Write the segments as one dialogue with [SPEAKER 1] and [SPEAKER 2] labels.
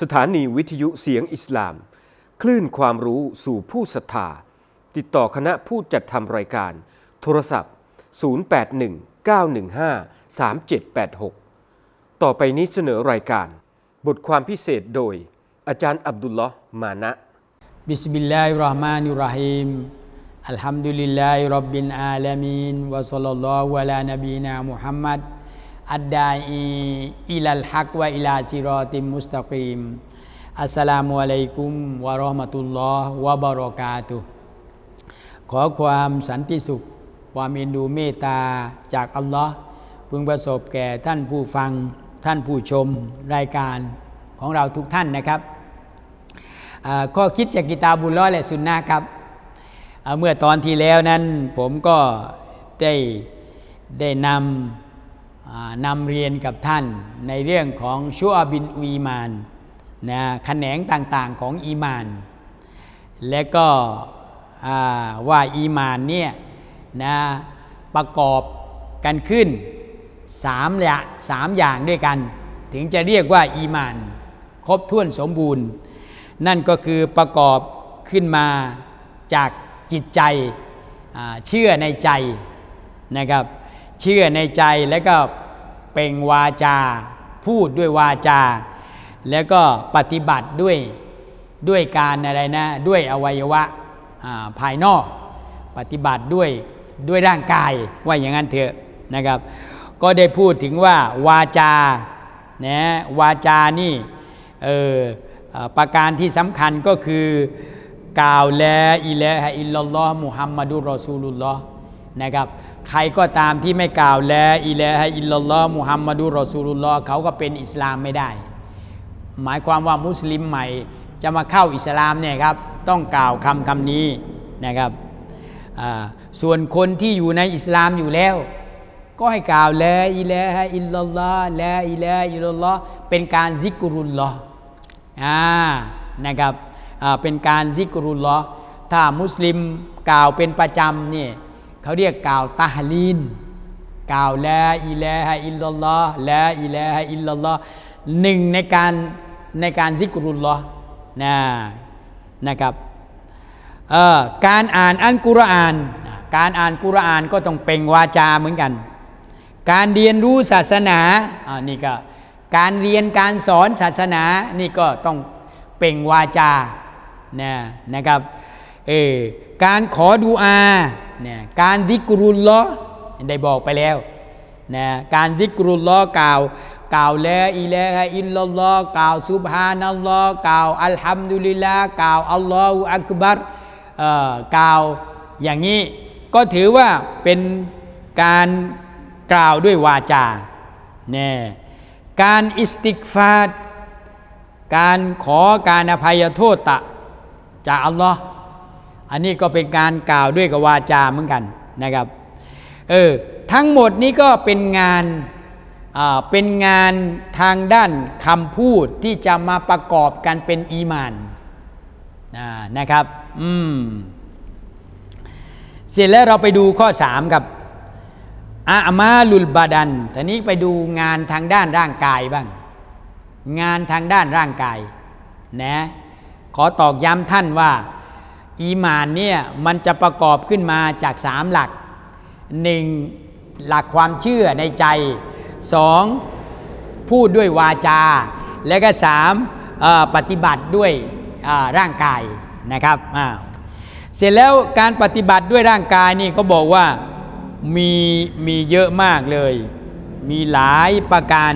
[SPEAKER 1] สถานีวิทยุเสียงอิสลาม คลื่นความรู้สู่ผู้ศรัทธา ติดต่อคณะผู้จัดทำรายการ โทรศัพท์ 0819153786 ต่อไปนี้เสนอรายการ บทความพิเศษโดย อาจารย์อับดุลลอฮ์มานะ
[SPEAKER 2] บิสมิลลาฮิรราะห์มานิรราะฮีมอัลฮัมดุลิลลาฮิร็อบบิลอาลามีนวะศ็อลลัลลอฮุอะลานบีนามุฮัมมัด อัดดาอีอิลัลฮักวะอิลาซิรอติมุสตะกีมอัสสลามุอะลัยกุมวะราะห์มะตุลลอฮ์วะบะเราะกาตุขอความสันติสุข ความเอ็นดูเมตตาจากอัลลอฮ์พึงประสบแก่ท่านผู้ฟังท่านผู้ชมรายการของเราทุกท่านนะครับอ่าข้อคิดจากกิตาบุลล้อและสุนนะครับอ่าเมื่อตอนที่แล้วนั้นผมก็ได้ได้นำ นำเรียนกับท่านในเรื่องของชัวบินอีมานนะแขนงต่างๆของอีมาน และก็ว่าอีมานเนี่ยนะประกอบกันขึ้นสามอย่างสามอย่างด้วยกัน ถึงจะเรียกว่าอีมาน ครบถ้วนสมบูรณ์ นั่นก็คือประกอบขึ้นมาจากจิตใจเชื่อในใจนะครับ เชื่อในใจแล้วก็เปล่งวาจา พูดด้วยวาจา แล้วก็ปฏิบัติด้วยด้วยการอะไรนะ ด้วยอวัยวะอ่าภายนอก ปฏิบัติด้วยด้วยร่างกายว่าอย่างนั้นเถอะนะครับ ก็ได้พูดถึงว่าวาจานะวาจานี่เออประการที่สำคัญก็คือกล่าวแลอิละฮะอิลลัลลอฮ์มุฮัมมัดุรอซูลุลลอฮ์นะครับ ใครก็ตามที่ไม่กล่าวแลอิละฮะอิลลัลลอฮ์มุฮัมมัดุรอซูลุลลอฮ์เขาก็เป็นอิสลามไม่ได้ หมายความว่ามุสลิมใหม่จะมาเข้าอิสลามเนี่ยครับต้องกล่าวคำคำนี้นะครับส่วนคนที่อยู่ในอิสลามอยู่แล้ว ก็ให้กล่าวแลอิละฮะอิลลัลลอฮ์แลอิละฮะอิลลัลลอฮ์เป็นการซิกรุลลอฮ์นะครับเป็นการซิกรุลลอฮ์ถ้ามุสลิมกล่าวเป็นประจำเนี่ย เขาเรียกกล่าวตาฮลีนกล่าวละอิละฮะอิลลัลลอฮ์ละอิละฮะอิลลัลลอฮ์หนึ่งในการในการซิกรุลลอฮ์นะนะครับการอ่านอัลกุรอาน การอ่านกุรอานก็ต้องเป่งวาจาเหมือนกัน การเรียนรู้ศาสนาอ่านี่ก็การเรียนการสอนศาสนานี่ก็ต้องเป่งวาจานะนะครับเออการขอดูอา นี่ยการซิกรุลลอได้บอกไปแล้วนะการซิกรุลลอกล่าว กล่าวละอิละฮอิลลลอกล่าวซุบฮานัลลอฮ์กล่าวอัลฮัมดุลิลลาห์กล่าวอัลลอฮฺอักบัรกล่าวอย่างนี้ ก็ถือว่าเป็นการกล่าวด้วยวาจาเนี่ยการอิสติกฟาดการขอการอภัยโทษตะจากอัลลอฮ์ อันนี้ก็เป็นการกล่าวด้วยกับวาจาเหมือนกันนะครับเออทั้งหมดนี้ก็เป็นงานอ่าเป็นงานทางด้านคำพูดที่จะมาประกอบกันเป็นอีมานนะครับอืมเสร็จแล้วเราไปดูข้อ3ครับอามาลุลบาดันทีนี้ไปดูงานทางด้านร่างกายบ้าง งานทางด้านร่างกายนะขอตอกย้ำท่านว่า อีมานเนี่ยมันจะประกอบขึ้นมาจากสามหลักหนึ่งหลักความเชื่อในใจสองพูดด้วยวาจา และก็สามปฏิบัติด้วยร่างกายนะครับเสร็จแล้วการปฏิบัติด้วยร่างกายนี่เขาบอกว่ามีมีเยอะมากเลย มีหลายประการ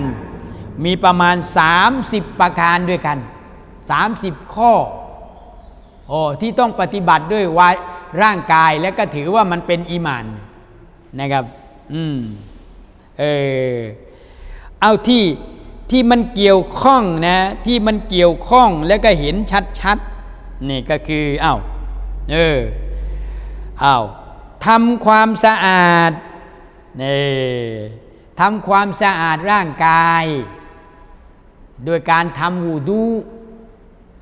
[SPEAKER 2] มีประมาณ 30 ประการด้วยกัน 30 ข้อ โอ้ที่ต้องปฏิบัติด้วยวาร่างกายและก็ถือว่ามันเป็นอีมานนะครับ อืมเออเอาที่ที่มันเกี่ยวข้องนะ ที่มันเกี่ยวข้องแล้วก็เห็นชัดๆนี่ก็คือเอา้าเออเอา้าทำความสะอาดนี่ทำความสะอาดร่างกาย โดยการทำวูดู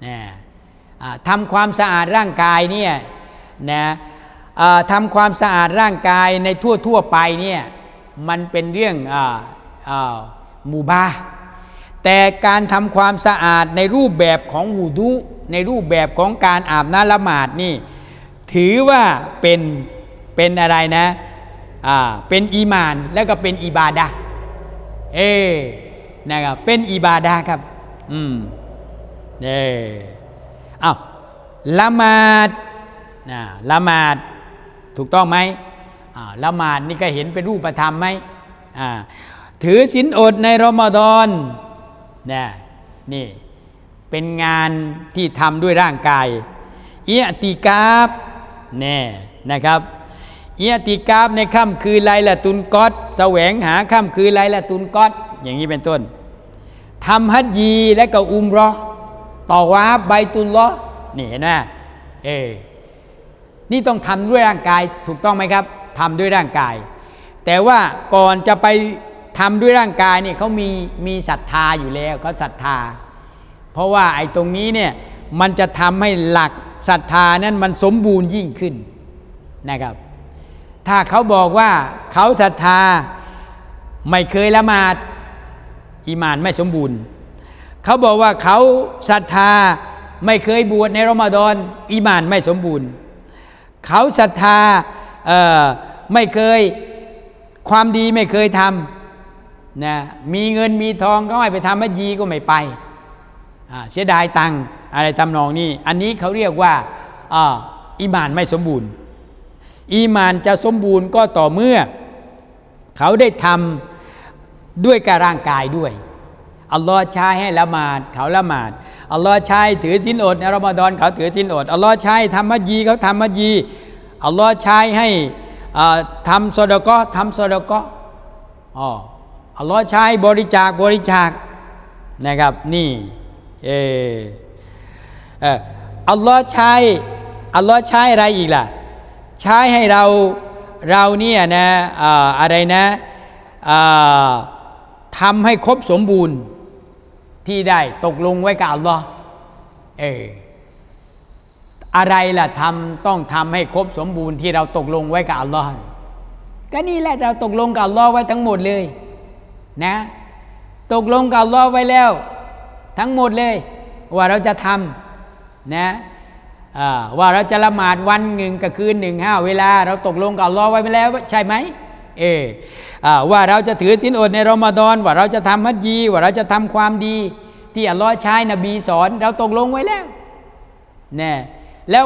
[SPEAKER 2] นะ ทำความสะอาดร่างกายเนี่ยนะทำความสะอาดร่างกายในทั่วทั่วไปเนี่ยมันเป็นเรื่องมูบาแต่การทำความสะอาดในรูปแบบของวูดุในรูปแบบของการอาบน้ำละหมาดนี่ถือว่าเป็นเป็นอะไรนะอ่าเป็นอีมานแล้วก็เป็นอิบาดะเอนะครับเป็นอิบาดะครับ อืมเน่ อ้าวละหมาดนะละหมาดถูกต้องไหมอ่าละหมาดนี่ก็เห็นเป็นรูปธรรมไหมอ่าถือศีลอดในรอมฎอนนะนี่เป็นงานที่ทำด้วยร่างกายเอียติกาฟแน่นะครับเอียติกาฟในค่ำคืนไลละตุนกอดแสวงหาค่ำคืนไลละตุนกอดอย่างนี้เป็นต้นทำฮัจญีและก็อุมรอ ต่อว่าใบตุลลอฮ์นี่เห็นไหมเออนี่ต้องทำด้วยร่างกายถูกต้องไหมครับทำด้วยร่างกาย แต่ว่าก่อนจะไปทำด้วยร่างกายเนี่ยเขามีมีศรัทธาอยู่แล้วเขาศรัทธา เพราะว่าไอ้ตรงนี้เนี่ยมันจะทำให้หลักศรัทธานั้นมันสมบูรณ์ยิ่งขึ้นนะครับ ถ้าเขาบอกว่าเขาศรัทธาไม่เคยละหมาดอีมานไม่สมบูรณ์ เขาบอกว่าเขาศรัทธาไม่เคยบวชในรอมฎอนอีมานไม่สมบูรณ์ เขาศรัทธาไม่เคยความดีไม่เคยทำนะมีเงินมีทองก็ไม่ไปทำมัจยีก็ไม่ไปเสียดายตังอะไรทำนองนี้ อันนี้เขาเรียกว่าอ,อีมานไม่สมบูรณ์ อีมานจะสมบูรณ์ก็ต่อเมื่อ เขาได้ทำด้วยกับร่างกายด้วย อัลลอฮ์ใช้ให้ละหมาดเขาละหมาดอัลลอฮ์ใช้ถือศีลอดในรอมฎอนเขาถือศีลอดอัลลอฮ์ใช้ทำมัจยีเขาทำมัจยีอัลลอฮ์ใช้ให้ทำสดก็ทำสดก็อ๋ออัลลอฮ์ใช้บริจาคบริจาคนะครับนี่เออเอออัลลอฮ์ใช้อัลลอฮ์ใช้อะไรอีกล่ะ ใช้ให้เราเราเนี่ยนะอะไรนะทำให้ครบสมบูรณ์ ที่ได้ตกลงไว้กับอัลลอฮ์เอออะไรล่ะทำต้องทำให้ครบสมบูรณ์ที่เราตกลงไว้กับอัลลอฮ์ก็นี่แหละเราตกลงกับอัลลอฮ์ไว้ทั้งหมดเลย นะ ตกลงกับอัลลอฮ์ไว้แล้ว ทั้งหมดเลย ว่าเราจะทำนะว่าเราจะละหมาดวันหนึ่งกับคืนหนึ่งห้าเวลา เราตกลงกับอัลลอฮ์ไว้ไปแล้ว ใช่ไหม เออว่าเราจะถือศีลอดในรอมฎอนว่าเราจะทำฮัจญีว่าเราจะทำความดี ที่อัลลอฮ์ใช้นบีสอน เราตกลงไว้แล้วเนี่ยแล้ว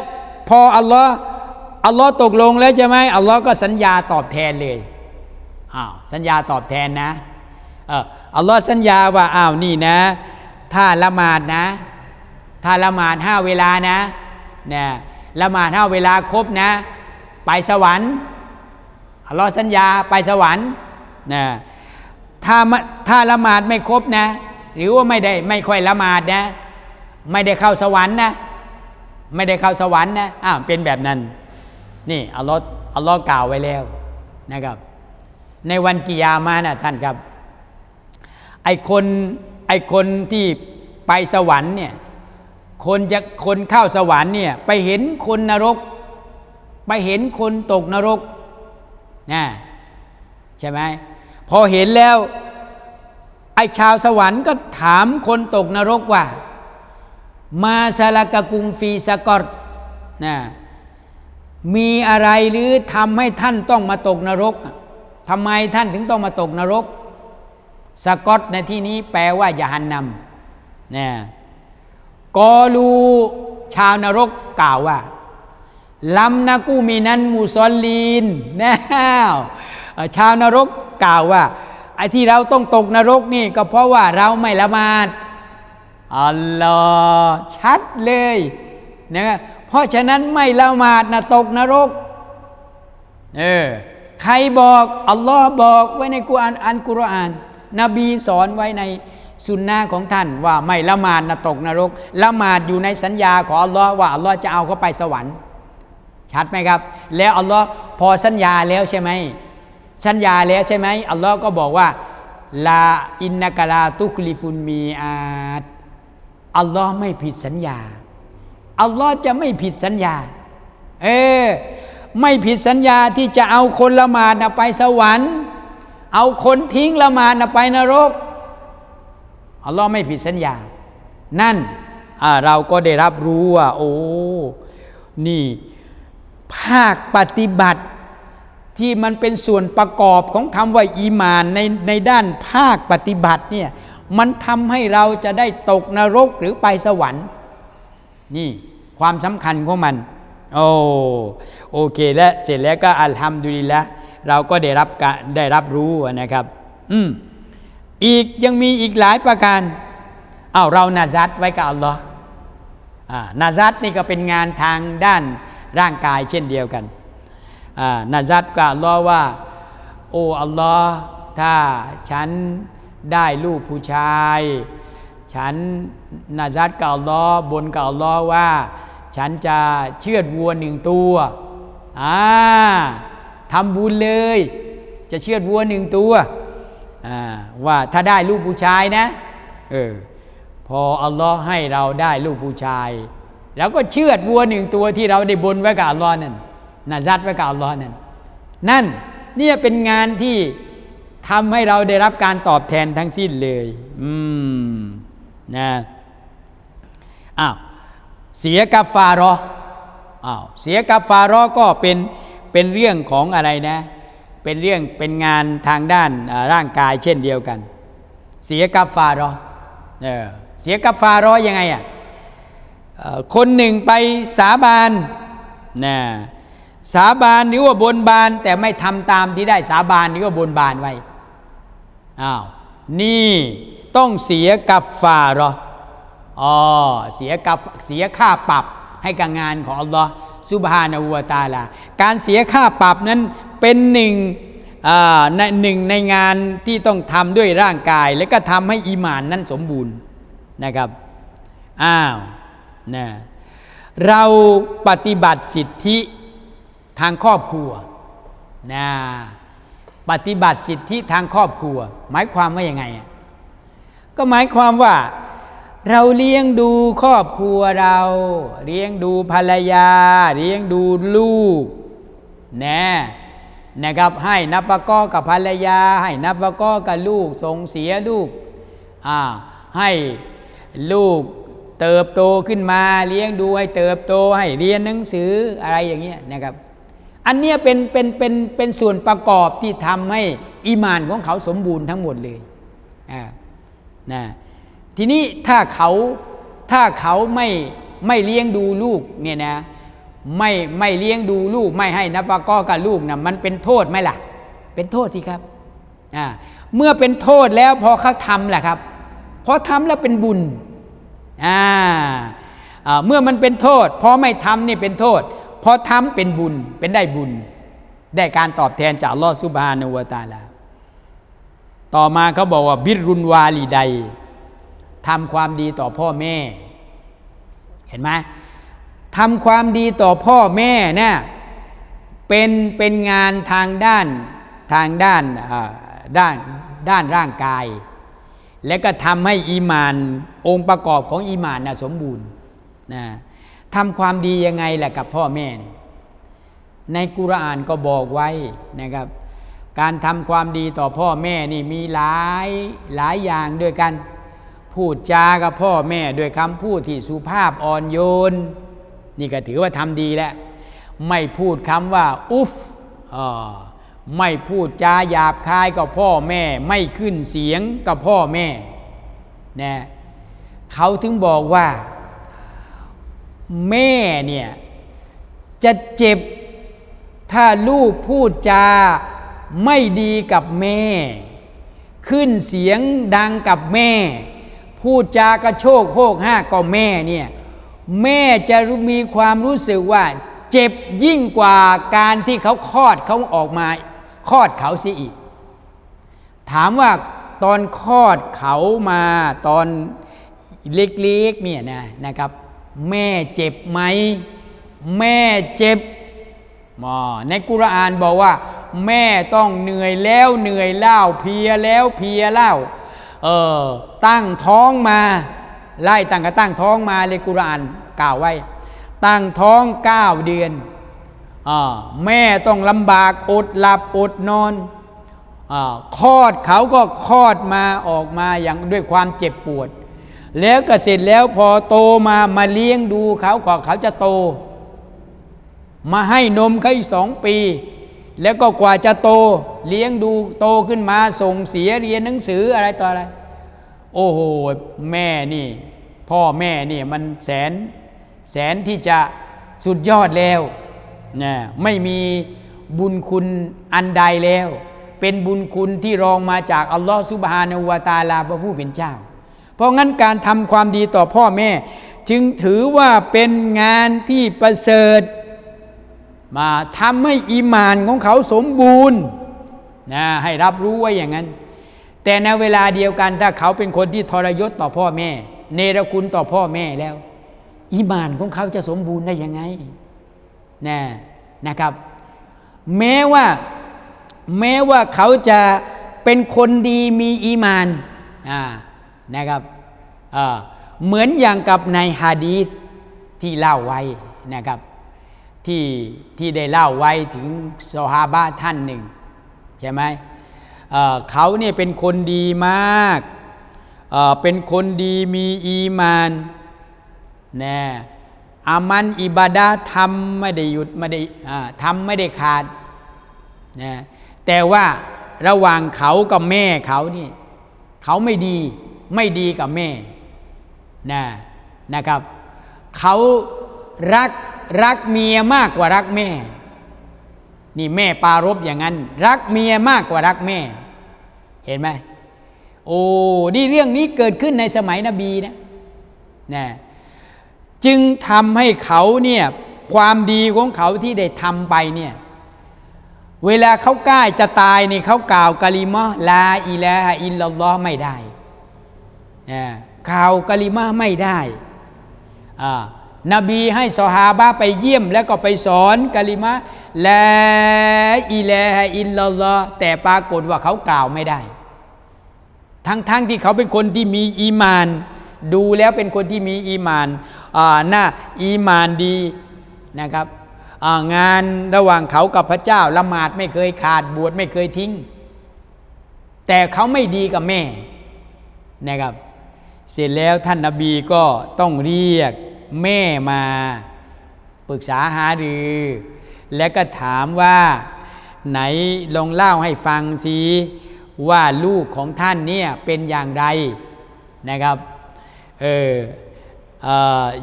[SPEAKER 2] พออัลลอฮ์อัลลอฮ์ตกลงแล้วใช่ไหมอัลลอฮ์ก็สัญญาตอบแทนเลยอ้าวสัญญาตอบแทนนะเอออัลลอฮ์สัญญาว่าอ้าวนี่นะ ถ้าละหมาดนะ ถ้าละหมาดห้าเวลานะเนี่ยละหมาดห้าเวลาครบนะ ไปสวรรค์ ลลอสัญญาไปสวรรค์นะถ้ามาถ้าละหมาดไม่ครบนะ หรือว่าไม่ได้ไม่ค่อยละหมาดนะ ไม่ได้เข้าสวรรค์นะ ไม่ได้เข้าสวรรค์นะอ้าวเป็นแบบนั้น นี่อัลลอฮ์อัลลอฮ์กล่าวไว้แล้วนะครับ ในวันกิยามานะท่านครับ ไอคนไอคนที่ไปสวรรค์เนี่ยคนจะคนเข้าสวรรค์เนี่ยไปเห็นคนนรก ไปเห็นคนตกนรก นะใช่ไหมพอเห็นแล้วไอ้ชาวสวรรค์ก็ถามคนตกนรกว่า มาซาลากะกุงฟีสกอตนะมีอะไรหรือทำให้ท่านต้องมาตกนรกทำไมท่านถึงต้องมาตกนรก สกอตในที่นี้แปลว่ายาหันนำนะกอลูชาวนรกกล่าวว่า ลัมนากูมีนันมูซอลลีนนะชาวนรกกล่าวว่าไอ้ที่เราต้องตกนรกนี่ก็เพราะว่าเราไม่ละหมาดอัลลอฮ์ชัดเลยนะเพราะฉะนั้นไม่ละหมาดนะตกนรกเออใครบอกอัลลอฮ์บอกไว้ในกุรอานอันกุรอาน นบีสอนไว้ในสุนนะของท่านว่าไม่ละหมาดนะตกนรก ละหมาดอยู่ในสัญญาของอัลลอฮ์ว่าอัลลอฮ์จะเอาเขาไปสวรรค์ ชัดไหมครับ แล้วอัลลอฮ์พอสัญญาแล้วใช่ไหมสัญญาแล้วใช่ไหมอัลลอฮ์ก็บอกว่าลาอินนากลาตุคลิฟุนมีอาดอัลลอฮ์ไม่ผิดสัญญา อัลลอฮ์จะไม่ผิดสัญญา เออ ไม่ผิดสัญญาที่จะเอาคนละหมาดไปสวรรค์ เอาคนทิ้งละหมาดไปนรก อัลลอฮ์ไม่ผิดสัญญา นั่นเราก็ได้รับรู้ว่า โอ้ นี่ ภาคปฏิบัติ ที่มันเป็นส่วนประกอบของคำว่าอีมานในในด้านภาคปฏิบัติเนี่ยมันทำให้เราจะได้ตกนรกหรือไปสวรรค์ นี่ความสำคัญของมัน โอ้โอเคและเสร็จแล้วก็อัลฮัมดุลิละเราก็ได้รับการได้รับรู้นะครับ อืมอีกยังมีอีกหลายประการอ้าวเรานาซัดไว้กับอัลลอฮ์นาซัดนี่ก็เป็นงานทางด้าน ร่างกายเช่นเดียวกันอานาซัดกับอัลลอฮ์ว่า โอ้อัลลอฮ์ถ้าฉันได้ลูกผู้ชาย ฉันนาซัดกับอัลลอฮ์บนกับอัลลอฮ์ว่า ฉันจะเชือดวัวหนึ่งตัวอ่าทำบุญเลย จะเชือดวัวหนึ่งตัวอ่าว่าถ้าได้ลูกผู้ชายนะเออพออัลลอฮ์ให้เราได้ลูกผู้ชาย แล้วก็เชือดวัวหนึ่งตัวที่เราได้บนไว้กับอัลลอฮ์นั่นนาซัดไว้กับอัลลอฮ์นั่นนั่นเนี่ยเป็นงานที่ทำให้เราได้รับการตอบแทนทั้งสิ้นเลย อืมนะอ้าวเสียกาฟารออ้าวเสียกาฟารอก็เป็นเป็นเรื่องของอะไรนะ เป็นเรื่องเป็นงานทางด้านร่างกายเช่นเดียวกัน เสียกาฟารอเออเสียกาฟารอยังไงอะเอ่อ คนหนึ่งไปสาบานนะสาบานหรือว่าบนบานแต่ไม่ทำตามที่ได้สาบานหรือว่าบนบานไว้อ้าวนี่ต้องเสียกัฟฟาหรออ๋อเสียกัฟเสียค่าปรับให้กับงานของอัลลอฮ์ซุบฮานาอูตาลา การเสียค่าปรับนั้นเป็นหนึ่งในหนึ่งในงานที่ต้องทำด้วยร่างกาย และก็ทำให้อีหมานนั้นสมบูรณ์นะครับอ้าว นะเราปฏิบัติสิทธิทางครอบครัวนะปฏิบัติสิทธิทางครอบครัว หมายความว่ายังไง ก็หมายความว่า เราเลี้ยงดูครอบครัวเรา เลี้ยงดูภรรยา เลี้ยงดูลูกนะนะครับให้นับฟะกอกับภรรยา ให้นับฟะกอกับลูกส่งเสียลูกอ่าให้ลูก เติบโตขึ้นมาเลี้ยงดูให้เติบโตให้เรียนหนังสืออะไรอย่างเงี้ยนะครับ อันเนี้ยเป็นเป็นเป็นเป็นส่วนประกอบที่ทำให้อีมานของเขาสมบูรณ์ทั้งหมดเลยอ่านะทีนี้ถ้าเขาถ้าเขาไม่ไม่เลี้ยงดูลูกเนี่ยนะไม่ไม่เลี้ยงดูลูก ไม่ให้นับฟะก็กับลูกนะมันเป็นโทษไหมล่ะ เป็นโทษที่ครับอ่าเมื่อเป็นโทษแล้วพอเขาทำแหละครับพอทำแล้วเป็นบุญ อ่าเมื่อมันเป็นโทษพอไม่ทำนี่เป็นโทษพอทำเป็นบุญเป็นได้บุญ ได้การตอบแทนจากลอฮฺซุบานะฮูวตาลาต่อมาเขาบอกว่าบิรุนวาลีใดทำความดีต่อพ่อแม่ เห็นไหมทำความดีต่อพ่อแม่เนี่ยเป็นเป็นงานทางด้านทางด้านด้านด้านร่างกาย และก็ทำให้อีมาน องค์ประกอบของอีมานนะสมบูรณ์นะทำความดียังไงแหละกับพ่อแม่นี่ในกุรอานก็บอกไว้นะครับ การทำความดีต่อพ่อแม่นี่มีหลายหลายอย่างด้วยกัน พูดจากับพ่อแม่ด้วยคำพูดที่สุภาพอ่อนโยน นี่ก็ถือว่าทำดีแล้ว ไม่พูดคำว่า อุฟอ่า ไม่พูดจาหยาบคายกับพ่อแม่ ไม่ขึ้นเสียงกับพ่อแม่นะเขาถึงบอกว่า แม่เนี่ยจะเจ็บถ้าลูกพูดจาไม่ดีกับแม่ ขึ้นเสียงดังกับแม่ พูดจากระโชกโคกห้ากกับแม่เนี่ยแม่จะมีความรู้สึกว่า เจ็บยิ่งกว่าการที่เขาคลอดเขาออกมา คลอดเขาเสียอีก ถามว่าตอนคลอดเขามาตอนเล็กๆเนี่ยนะนะครับ แม่เจ็บไหม แม่เจ็บมอในกุรอานบอกว่า แม่ต้องเหนื่อยแล้วเหนื่อยเล่าเพียแล้วเพียเล่าเออตั้งท้องมา ไล่ตั้งก็ตั้งท้องมาเลยกุรอานกล่าวไว้ ตั้งท้องเก้าเดือน แม่ต้องลำบากอดหลับอดนอนอคลอดเขาก็คลอดมาออกมาอย่างด้วยความเจ็บปวด แล้วก็เสร็จแล้วพอโตมามาเลี้ยงดูเขากว่าเขาจะโต มาให้นมเขาอีกสองปี แล้วก็กว่าจะโตเลี้ยงดูโตขึ้นมาส่งเสียเรียนหนังสืออะไรต่ออะไร โอ้โหแม่นี่ พ่อแม่นี่มันแสนแสนที่จะสุดยอดแล้ว นะไม่มีบุญคุณอันใดแล้ว เป็นบุญคุณที่รองมาจากอัลลอฮฺซุบฮานะฮูวตาลาพระผู้เป็นเจ้า เพราะงั้นการทำความดีต่อพ่อแม่ จึงถือว่าเป็นงานที่ประเสริฐ มาทำให้อีหมานของเขาสมบูรณ์นะให้รับรู้ไว้อย่างนั้น แต่ในเวลาเดียวกันถ้าเขาเป็นคนที่ทรยศต่อพ่อแม่ เนรคุณต่อพ่อแม่แล้ว อีหมานของเขาจะสมบูรณ์ได้ยังไง นะนะครับ แม้ว่าแม้ว่าเขาจะเป็นคนดีมีอีมานอ่านะครับเหมือนอย่างกับในฮะดีษที่เล่าไว้นะครับที่ที่ได้เล่าไว้ถึงซอฮาบะท่านหนึ่งใช่ไหมเเขาเนี่ยเป็นคนดีมากเเป็นคนดีมีอีมานนะ อามันอิบาดาทำไม่ได้หยุดไม่ได้ทำไม่ได้ขาดนะแต่ว่าระหว่างเขากับแม่เขานี่เขาไม่ดีไม่ดีกับแม่นะนะครับ เขารักรักเมียมากกว่ารักแม่ นี่แม่ปารบอย่างนั้น รักเมียมากกว่ารักแม่ เห็นไหมโอ้นี่เรื่องนี้เกิดขึ้นในสมัยนบีนะนะ จึงทำให้เขาเนี่ยความดีของเขาที่ได้ทำไปเนี่ยเวลาเขาใกล้จะตายนี่เขากล่าวกะลิมะลาอิลาฮอิลลัลอฮ์ไม่ได้นะกล่าวกะลิมะไม่ได้อ่านบีให้สหาบะไปเยี่ยมแล้วก็ไปสอนกะลิมะลาอิลาฮอิลลัลลอฮ์แต่ปรากฏว่าเขากล่าวไม่ได้ ทั้งๆทที่เขาเป็นคนที่มีอีมาน ดูแล้วเป็นคนที่มีอีมานอ่าหน้าอีมานดีนะครับงานระหว่างเขากับพระเจ้าละหมาดไม่เคยขาดบวชไม่เคยทิ้ง แต่เขาไม่ดีกับแม่นะครับ เสร็จแล้วท่านนาบีก็ต้องเรียกแม่มาปรึกษาหารือ และก็ถามว่าไหนลองเล่าให้ฟังสิว่าลูกของท่านเนี่ยเป็นอย่างไรนะครับ เออ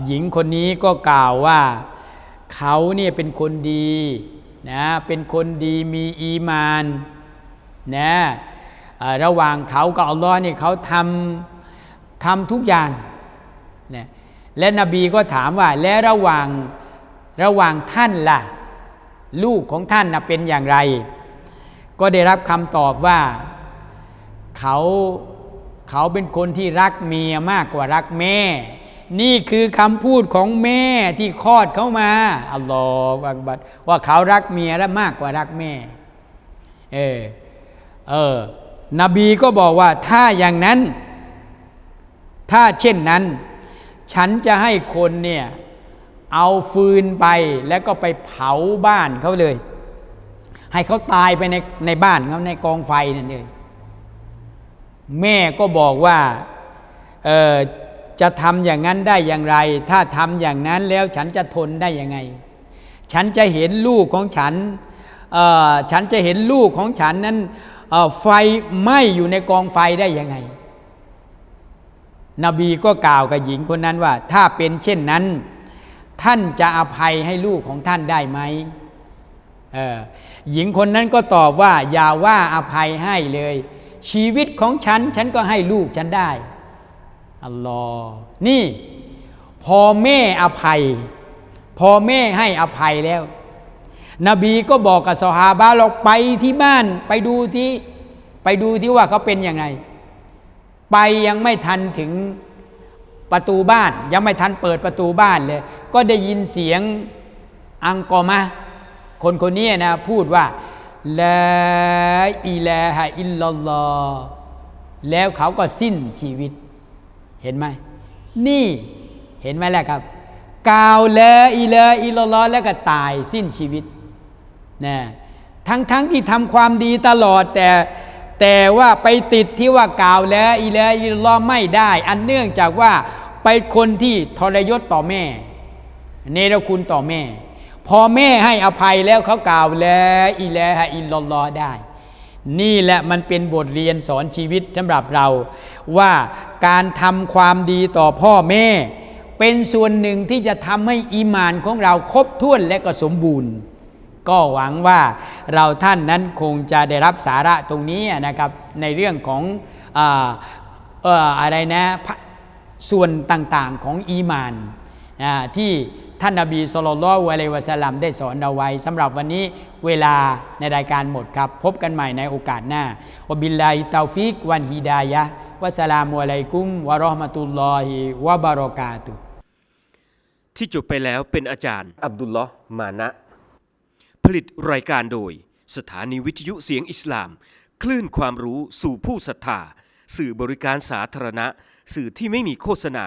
[SPEAKER 2] หญิงคนนี้ก็กล่าวว่าเขาเนี่ยเป็นคนดีนะเป็นคนดีมีอีมานนะเอ่อระหว่างเขากับอัลลอฮ์เนี่ยเขาทำทำทุกอย่างนะและนบีก็ถามว่า และระหว่างระหว่างท่านล่ะ ลูกของท่านนะเป็นอย่างไร ก็ได้รับคำตอบว่าเขา เขาเป็นคนที่รักเมียมากกว่ารักแม่ นี่คือคำพูดของแม่ที่คลอดเขามาอัลลอฮฺอักบัดว่าเขารักเมียและมากกว่ารักแม่ เออเออนบีก็บอกว่าถ้าอย่างนั้น ถ้าเช่นนั้น ฉันจะให้คนเนี่ยเอาฟืนไปแล้วก็ไปเผาบ้านเขาเลย ให้เขาตายไปในในบ้านเขาในกองไฟนั่นเลย แม่ก็บอกว่าจะทำอย่างนั้นได้อย่างไร ถ้าทำอย่างนั้นแล้วฉันจะทนได้ยังไง ฉันจะเห็นลูกของฉันฉันจะเห็นลูกของฉันนั้นไฟไหม้อยู่ในกองไฟได้ยังไง นบีก็กล่าวกับหญิงคนนั้นว่า ถ้าเป็นเช่นนั้น ท่านจะอภัยให้ลูกของท่านได้ไหมหญิงคนนั้นก็ตอบว่าอย่าว่าอภัยให้เลย ชีวิตของฉัน ฉันก็ให้ลูกฉันได้อัลลอฮ์นี่พอแม่อภัย พอแม่ให้อภัยแล้ว นบีก็บอกกับสหาบะเราไปที่บ้านไปดูที่ไปดูที่ว่าเขาเป็นยังไง ไปยังไม่ทันถึงประตูบ้าน ยังไม่ทันเปิดประตูบ้านเลย ก็ได้ยินเสียงอังกอมาคนคนนี้นะพูดว่า ลาอิลาฮะอิลลัลลอฮแล้วเขาก็สิ้นชีวิต เห็นไหม นี่เห็นไหมแหละครับ กล่าวละอิลาอิลลอฮ์แล้วก็ตายสิ้นชีวิตนะทั้งทั้งที่ทำความดีตลอดแต่แต่ว่าไปติดที่ว่ากล่าวแล้วอีแล้วอีลอไม่ได้ อันเนื่องจากว่าไปคนที่ทรยศต่อแม่ เนรคุณต่อแม่ พอแม่ให้อภัยแล้วเขากล่าวแล้วอีแลฮะอิลลอได้ นี่แหละมันเป็นบทเรียนสอนชีวิตสำหรับเรา ว่าการทำความดีต่อพ่อแม่ เป็นส่วนหนึ่งที่จะทำให้อีมานของเราครบถ้วนและก็สมบูรณ์ ก็หวังว่าเราท่านนั้นคงจะได้รับสาระตรงนี้นะครับในเรื่องของอออะไรนะส่วนต่างๆของอีมานที่ ท่านนบีสุลต่านละฮ์อะลัยฮิวะสัลลัมได้สอนเอาไว้สำหรับวันนี้เวลาในรายการหมดครับ พบกันใหม่ในโอกาสหน้าวะบิลลาฮิตาฟิกวันฮิดายะห์วะสลามุอะลัยกุมวะเราะห์มะตุลลอฮิวะบารอกาตุฮ์
[SPEAKER 1] ที่จบไปแล้วเป็นอาจารย์ อับดุลลอฮ์มานะ ผลิตรายการโดย สถานีวิทยุเสียงอิสลาม คลื่นความรู้สู่ผู้ศรัทธาสื่อบริการสาธารณะ สื่อที่ไม่มีโฆษณา